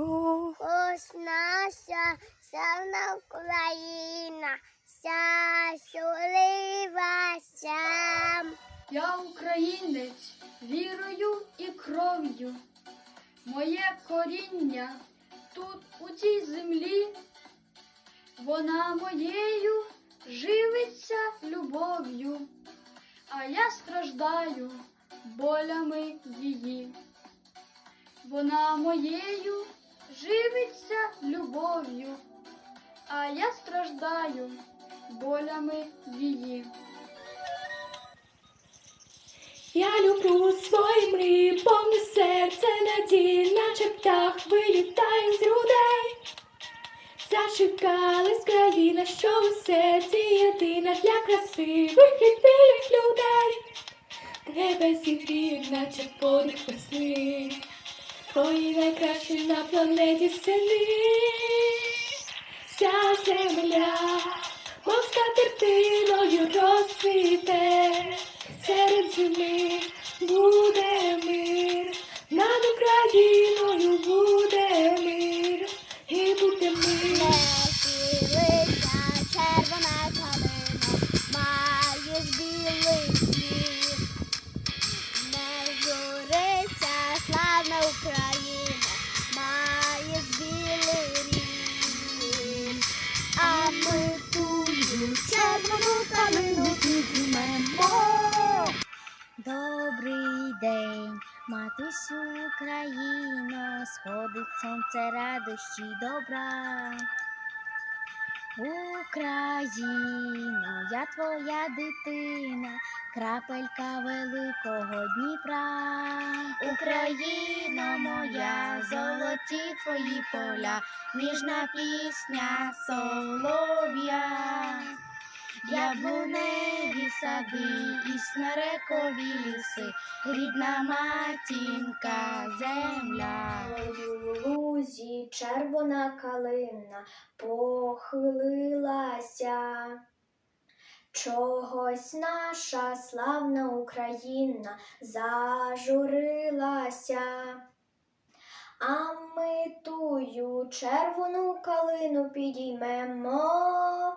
Ось наша славна Україна, вся щасливася. Я українець вірою і кров'ю. Моє коріння тут, у цій землі, вона моєю живиться любов'ю, а я страждаю болями її. Вона моєю любов'ю, а я страждаю болями її. Я люблю свої мрії, повне серце надії, наче птах вилітаю з грудей. Зашукалась країна, що у серці єдина для красивих і білих людей. Тебе зігріють, наче подих весни, твої найкращі на планеті сини. Вся земля, мов скатертиною розцвіте, червону калину підіймемо. Добрий день, матусю Україно, сходить сонце радощі добра. Україно, я твоя дитина, крапелька великого Дніпра. Україна моя, золоті твої поля, ніжна пісня солов'я. Яблуневі сади і смерекові ліси, рідна матінка земля. У лузі червона калина похилилася. Чогось наша славна Україна зажурилася. А ми тую червону калину підіймемо,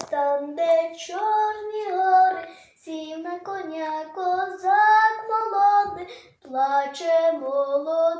Десь де чорні гори, сів на коня козак молодий, плаче молода